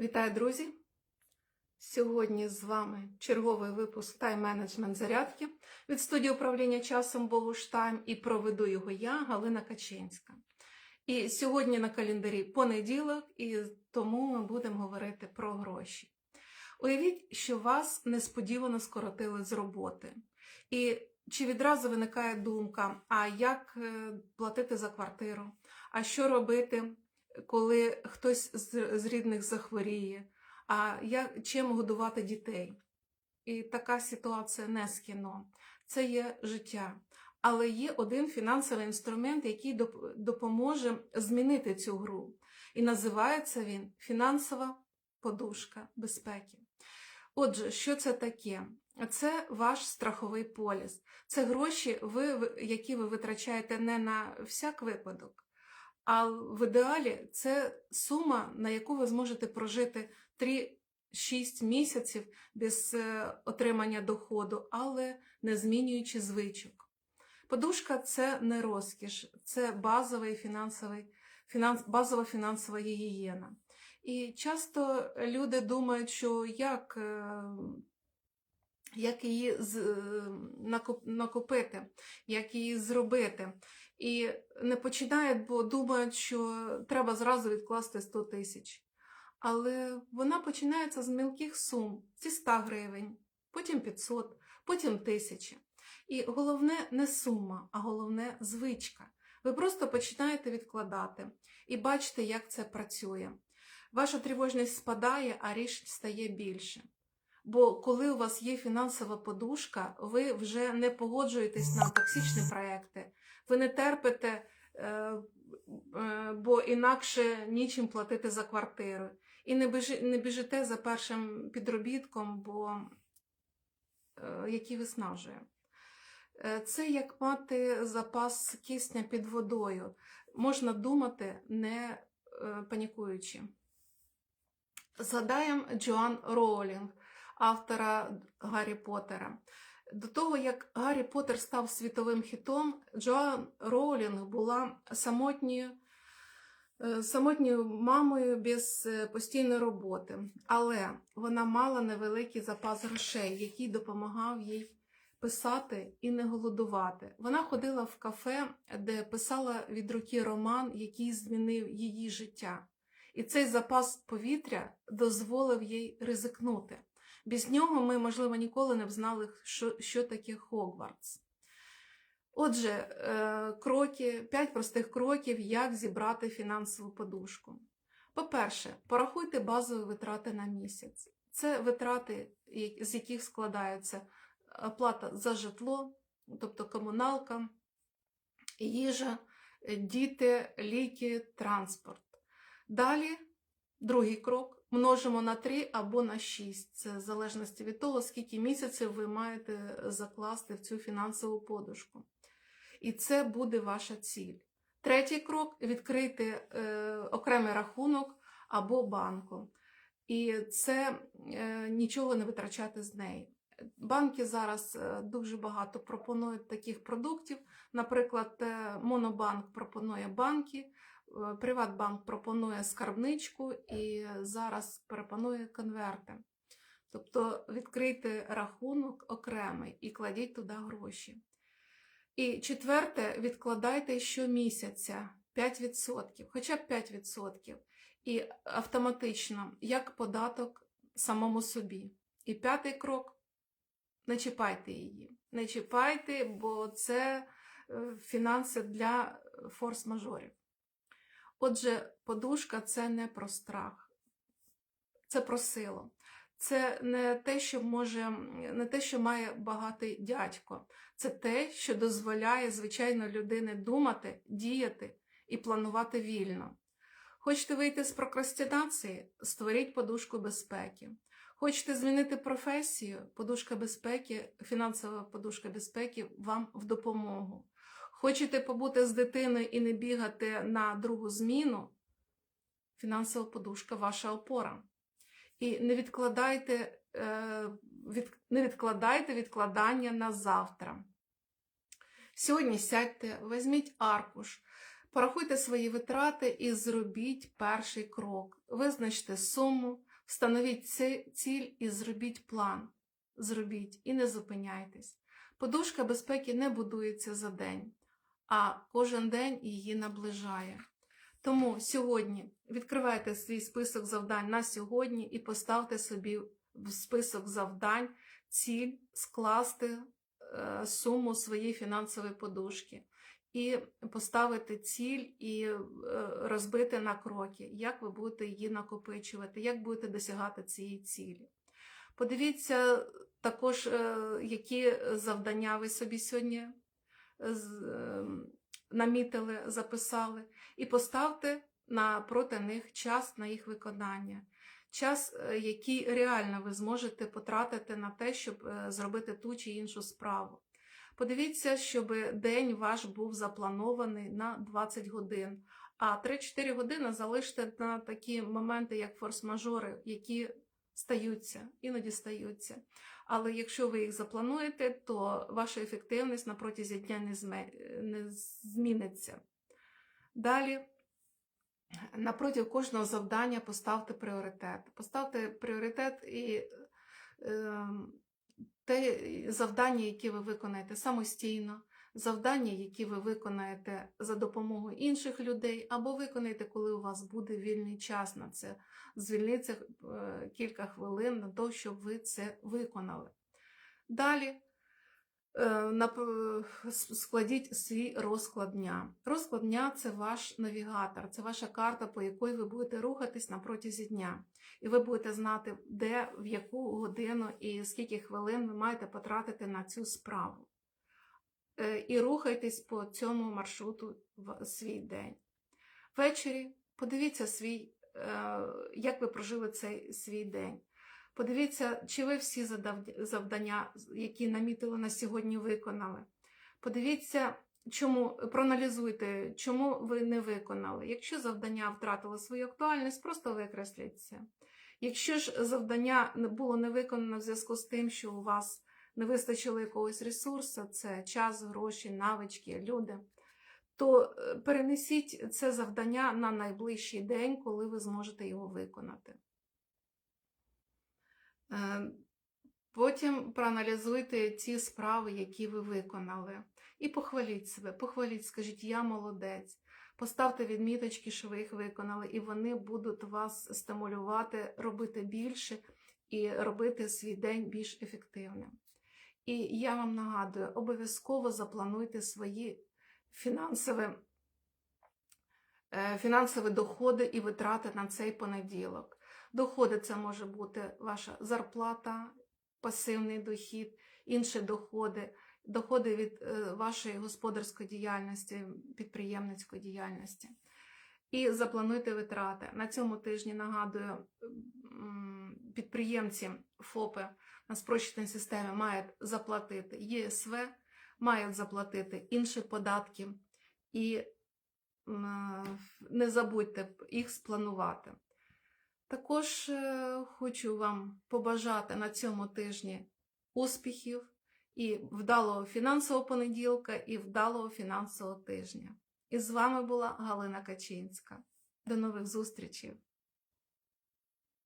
Вітаю, друзі! Сьогодні з вами черговий випуск тайм-менеджмент зарядки від студії управління часом Богуштайм і проведу його я, Галина Качинська. І сьогодні на календарі понеділок, і тому ми будемо говорити про гроші. Уявіть, що вас несподівано скоротили з роботи. І чи відразу виникає думка, а як е, платити за квартиру? А що робити, коли хтось з рідних захворіє? А як, чим годувати дітей? І така ситуація не з кіно. Це є життя. Але є один фінансовий інструмент, який допоможе змінити цю гру. І називається він фінансова подушка безпеки. Отже, що це таке? Це ваш страховий поліс. Це гроші, які ви витрачаєте не на всяк випадок, а в ідеалі це сума, на яку ви зможете прожити 3-6 місяців без е, отримання доходу, але не змінюючи звичок. Подушка це не розкіш, це базовий фінансовий, фінанс, базова фінансова гігієна. І часто люди думають, що як, е, як її е, накопити, як її зробити. І не починають, бо думають, що треба зразу відкласти 100 тисяч. Але вона починається з мілких сум, зі 100 гривень, потім 500, потім 1000. І головне не сума, а головне звичка. Ви просто починаєте відкладати і бачите, як це працює. Ваша тривожність спадає, а рішень стає більше. Бо коли у вас є фінансова подушка, ви вже не погоджуєтесь на токсичні проекти, ви не терпите, е, е, бо інакше нічим платити за квартиру. І не, біжи, не біжите за першим підробітком, бо е, який виснажує. Це як мати запас кисня під водою. Можна думати, не панікуючи. Згадаємо Джоан Роулінг, автора Гаррі Поттера. До того, як Гаррі Поттер став світовим хітом, Джоан Роулінг була самотньою, е, самотньою мамою без е, постійної роботи. Але вона мала невеликий запас грошей, який допомагав їй писати і не голодувати. Вона ходила в кафе, де писала від руки роман, який змінив її життя. І цей запас повітря дозволив їй ризикнути. Без нього ми, можливо, ніколи не б знали, що, що таке Хогвартс. Отже, е, кроки, п'ять простих кроків, як зібрати фінансову подушку. По-перше, порахуйте базові витрати на місяць. Це витрати, з яких складається оплата за житло, тобто комуналка, їжа, діти, ліки, транспорт. Далі, другий крок, множимо на 3 або на 6. Це в залежності від того, скільки місяців ви маєте закласти в цю фінансову подушку. І це буде ваша ціль. Третій крок відкрити е, окремий рахунок або банку. І це е, нічого не витрачати з неї. Банки зараз е, дуже багато пропонують таких продуктів. Наприклад, е, Монобанк пропонує банки, е, Приватбанк пропонує скарбничку і зараз пропонує конверти. Тобто відкрийте рахунок окремий і кладіть туди гроші. І четверте, відкладайте щомісяця 5%, хоча б 5%. І автоматично, як податок самому собі. І п'ятий крок не чіпайте її. Не чіпайте, бо це е, фінанси для форс-мажорів. Отже, подушка це не про страх, це про силу. Це не те, що може, не те, що має багатий дядько. Це те, що дозволяє звичайно людини думати, діяти і планувати вільно. Хочете вийти з прокрастинації? Створіть подушку безпеки. Хочете змінити професію? Подушка безпеки, фінансова подушка безпеки вам в допомогу. Хочете побути з дитиною і не бігати на другу зміну? Фінансова подушка ваша опора. І не відкладайте, е, від, не відкладайте відкладання на завтра. Сьогодні сядьте, візьміть аркуш, порахуйте свої витрати і зробіть перший крок. Визначте суму, Встановіть ціль і зробіть план. Зробіть і не зупиняйтесь. Подушка безпеки не будується за день, а кожен день її наближає. Тому сьогодні відкривайте свій список завдань на сьогодні і поставте собі в список завдань ціль скласти е, суму своєї фінансової подушки і поставити ціль і е, розбити на кроки, як ви будете її накопичувати, як будете досягати цієї цілі. Подивіться також, е, які завдання ви собі сьогодні намітили, записали, і поставте напроти них час на їх виконання. Час, е, який реально ви зможете потратити на те, щоб е, зробити ту чи іншу справу. Подивіться, щоб день ваш був запланований на 20 годин, а 3-4 години залиште на такі моменти, як форс-мажори, які стаються, іноді стаються. Але якщо ви їх заплануєте, то ваша ефективність на протязі дня не, зме... не зміниться. Далі, напроти кожного завдання поставте пріоритет. Поставте пріоритет і е, те завдання, які ви виконаєте самостійно, завдання, які ви виконаєте за допомогою інших людей, або виконаєте, коли у вас буде вільний час на це. Звільниться е, кілька хвилин на те, щоб ви це виконали. Далі е, складіть свій розклад дня. Розклад дня це ваш навігатор, це ваша карта, по якій ви будете рухатись на протязі дня. І ви будете знати, де, в яку годину і скільки хвилин ви маєте потратити на цю справу. Е, І рухайтесь по цьому маршруту в свій день. Ввечері подивіться свій, е, як ви прожили цей свій день. Подивіться, чи ви всі завдання, які намітили на сьогодні, виконали. Подивіться, чому проаналізуйте, чому ви не виконали. Якщо завдання втратило свою актуальність, просто викресліть це. Якщо ж завдання було не виконано в зв'язку з тим, що у вас не вистачило якогось ресурсу, це час, гроші, навички, люди, то е, перенесіть це завдання на найближчий день, коли ви зможете його виконати. Е, Потім проаналізуйте ті справи, які ви виконали, і похваліть себе. Похваліть, скажіть, я молодець. Поставте відміточки, що ви їх виконали, і вони будуть вас стимулювати робити більше і робити свій день більш ефективним. І я вам нагадую, обов'язково заплануйте свої фінансові, е, фінансові доходи і витрати на цей понеділок. Доходи це може бути ваша зарплата, пасивний дохід, інші доходи, доходи від е, вашої господарської діяльності, підприємницької діяльності. І заплануйте витрати. На цьому тижні нагадую, підприємці ФОПи на спрощеній системі мають заплатити ЄСВ, мають заплатити інші податки, і не забудьте їх спланувати. Також е, хочу вам побажати на цьому тижні успіхів і вдалого фінансового понеділка, і вдалого фінансового тижня. І з вами була Галина Качинська. До нових зустрічей!